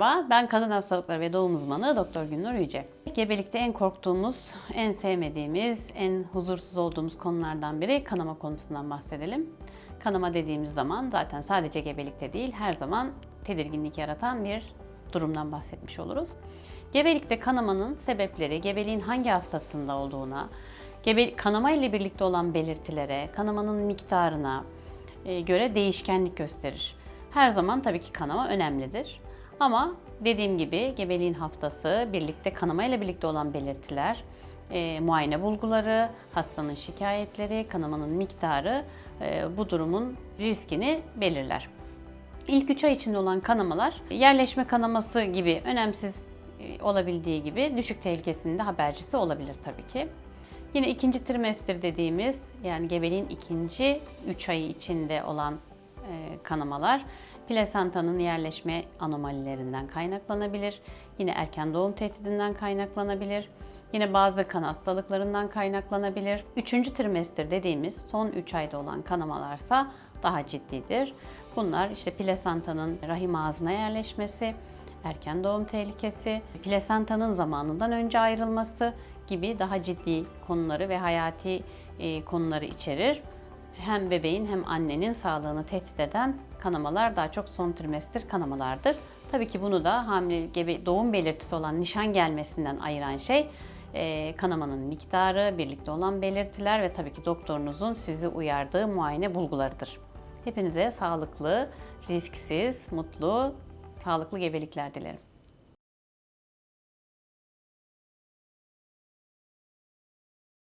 Merhaba, ben kadın hastalıkları ve doğum uzmanı Doktor Günnur Yüce. Gebelikte en korktuğumuz, en sevmediğimiz, en huzursuz olduğumuz konulardan biri kanama konusundan bahsedelim. Kanama dediğimiz zaman zaten sadece gebelikte değil, her zaman tedirginlik yaratan bir durumdan bahsetmiş oluruz. Gebelikte kanamanın sebepleri, gebeliğin hangi haftasında olduğuna, gebe kanama ile birlikte olan belirtilere, kanamanın miktarına e, göre değişkenlik gösterir. Her zaman tabii ki kanama önemlidir. Ama dediğim gibi gebeliğin haftası, birlikte kanama ile birlikte olan belirtiler, e, muayene bulguları, hastanın şikayetleri, kanamanın miktarı e, bu durumun riskini belirler. İlk 3 ay içinde olan kanamalar yerleşme kanaması gibi önemsiz e, olabildiği gibi düşük tehlikesinin de habercisi olabilir tabii ki. Yine ikinci trimester dediğimiz yani gebeliğin ikinci 3 ayı içinde olan kanamalar plasentanın yerleşme anomalilerinden kaynaklanabilir. Yine erken doğum tehdidinden kaynaklanabilir. Yine bazı kan hastalıklarından kaynaklanabilir. Üçüncü trimester dediğimiz son 3 ayda olan kanamalarsa daha ciddidir. Bunlar işte plasentanın rahim ağzına yerleşmesi, erken doğum tehlikesi, plasentanın zamanından önce ayrılması gibi daha ciddi konuları ve hayati e, konuları içerir. Hem bebeğin hem annenin sağlığını tehdit eden kanamalar daha çok son trimester kanamalardır. Tabii ki bunu da hamile gebe doğum belirtisi olan nişan gelmesinden ayıran şey e, kanamanın miktarı, birlikte olan belirtiler ve tabii ki doktorunuzun sizi uyardığı muayene bulgularıdır. Hepinize sağlıklı, risksiz, mutlu, sağlıklı gebelikler dilerim.